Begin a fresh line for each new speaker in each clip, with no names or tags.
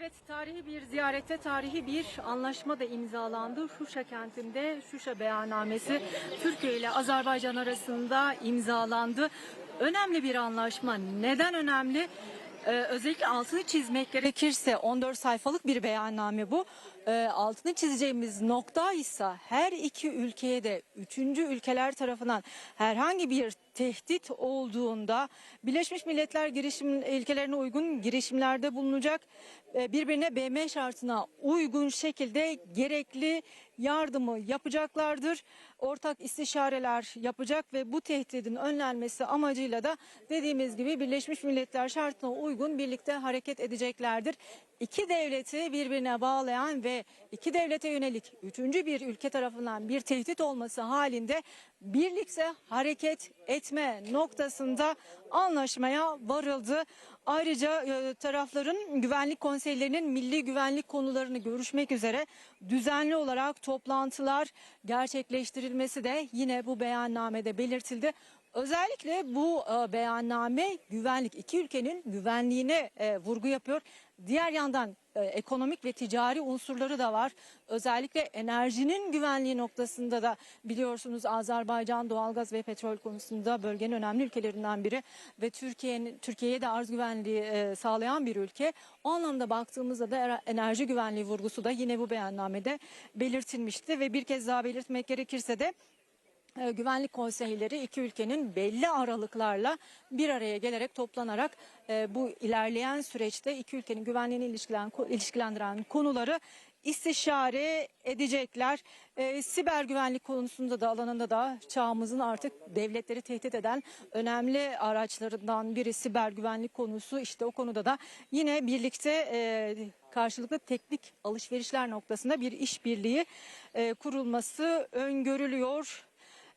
Evet, tarihi bir ziyarette tarihi bir anlaşma da imzalandı. Şuşa kentinde Şuşa beyannamesi Türkiye ile Azerbaycan arasında imzalandı. Önemli bir anlaşma. Neden önemli? Ee, özellikle altını çizmek gerekirse 14 sayfalık bir beyanname bu. Ee, altını çizeceğimiz nokta ise her iki ülkeye de üçüncü ülkeler tarafından herhangi bir tehdit olduğunda Birleşmiş Milletler girişim ilkelerine uygun girişimlerde bulunacak e, birbirine BM şartına uygun şekilde gerekli yardımı yapacaklardır. Ortak istişareler yapacak ve bu tehdidin önlenmesi amacıyla da dediğimiz gibi Birleşmiş Milletler şartına uygun birlikte hareket edeceklerdir. İki devleti birbirine bağlayan ve iki devlete yönelik üçüncü bir ülke tarafından bir tehdit olması halinde birlikte hareket etme noktasında anlaşmaya varıldı. Ayrıca e, tarafların güvenlik konseylerinin milli güvenlik konularını görüşmek üzere düzenli olarak toplantılar gerçekleştirilmesi de yine bu beyannamede belirtildi. Özellikle bu e, beyanname güvenlik iki ülkenin güvenliğine e, vurgu yapıyor. Diğer yandan e, ekonomik ve ticari unsurları da var. Özellikle enerjinin güvenliği noktasında da biliyorsunuz Azerbaycan doğalgaz ve petrol konusunda bölgenin önemli ülkelerinden biri ve Türkiye'nin Türkiye'ye de arz güvenliği e, sağlayan bir ülke. O anlamda baktığımızda da enerji güvenliği vurgusu da yine bu beyannamede belirtilmişti ve bir kez daha belirtmek gerekirse de güvenlik konseyleri iki ülkenin belli aralıklarla bir araya gelerek toplanarak e, bu ilerleyen süreçte iki ülkenin güvenliğini ilişkilen, ilişkilendiren konuları istişare edecekler. E, siber güvenlik konusunda da alanında da çağımızın artık devletleri tehdit eden önemli araçlarından biri siber güvenlik konusu. İşte o konuda da yine birlikte e, karşılıklı teknik alışverişler noktasında bir işbirliği e, kurulması öngörülüyor.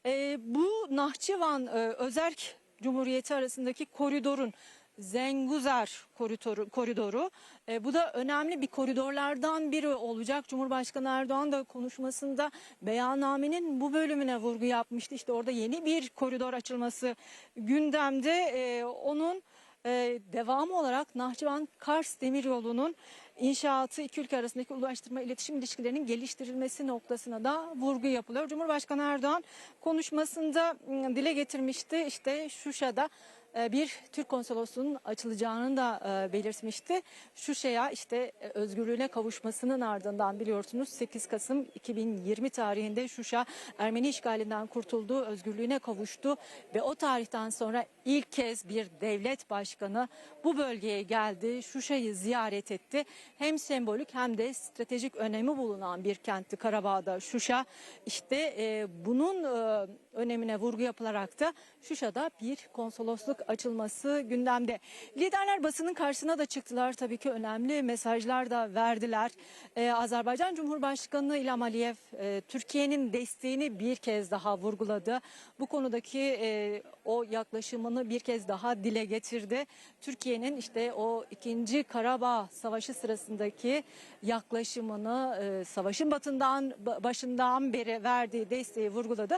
E, bu Nahçıvan e, Özerk Cumhuriyeti arasındaki koridorun Zenguzar koridoru, koridoru. E, bu da önemli bir koridorlardan biri olacak. Cumhurbaşkanı Erdoğan da konuşmasında beyannamenin bu bölümüne vurgu yapmıştı. İşte orada yeni bir koridor açılması gündemde. E, onun e, devamı olarak Nahçıvan Kars Demiryolu'nun inşaatı iki ülke arasındaki ulaştırma iletişim ilişkilerinin geliştirilmesi noktasına da vurgu yapılıyor. Cumhurbaşkanı Erdoğan konuşmasında m, dile getirmişti. İşte Şuşa'da e, bir Türk konsolosluğunun açılacağını da e, belirtmişti. Şuşa'ya işte e, özgürlüğüne kavuşmasının ardından biliyorsunuz 8 Kasım 2020 tarihinde Şuşa Ermeni işgalinden kurtuldu, özgürlüğüne kavuştu ve o tarihten sonra ilk kez bir devlet başkanı bu bölgeye geldi, Şuşa'yı ziyaret etti. Hem sembolik hem de stratejik önemi bulunan bir kentti Karabağ'da Şuşa. İşte e, bunun e, önemine vurgu yapılarak da Şuşa'da bir konsolosluk açılması gündemde. Liderler basının karşısına da çıktılar. Tabii ki önemli mesajlar da verdiler. Ee, Azerbaycan Cumhurbaşkanı İlham Aliyev e, Türkiye'nin desteğini bir kez daha vurguladı. Bu konudaki e, o yaklaşımını bir kez daha dile getirdi. Türkiye'nin işte o ikinci Karabağ Savaşı sırasındaki yaklaşımını e, savaşın batından başından beri verdiği desteği vurguladı.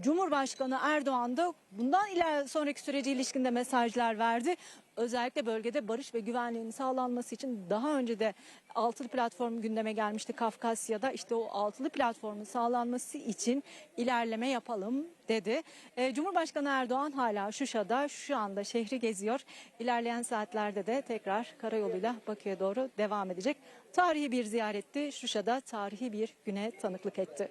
Cumhurbaşkanı Erdoğan da bundan iler sonraki sürece ilişkinde mesajlar verdi. Özellikle bölgede barış ve güvenliğin sağlanması için daha önce de altılı platform gündeme gelmişti Kafkasya'da. İşte o altılı platformun sağlanması için ilerleme yapalım dedi. E, Cumhurbaşkanı Erdoğan hala Şuşa'da şu anda şehri geziyor. İlerleyen saatlerde de tekrar karayoluyla Bakü'ye doğru devam edecek. Tarihi bir ziyaretti. Şuşa'da tarihi bir güne tanıklık etti.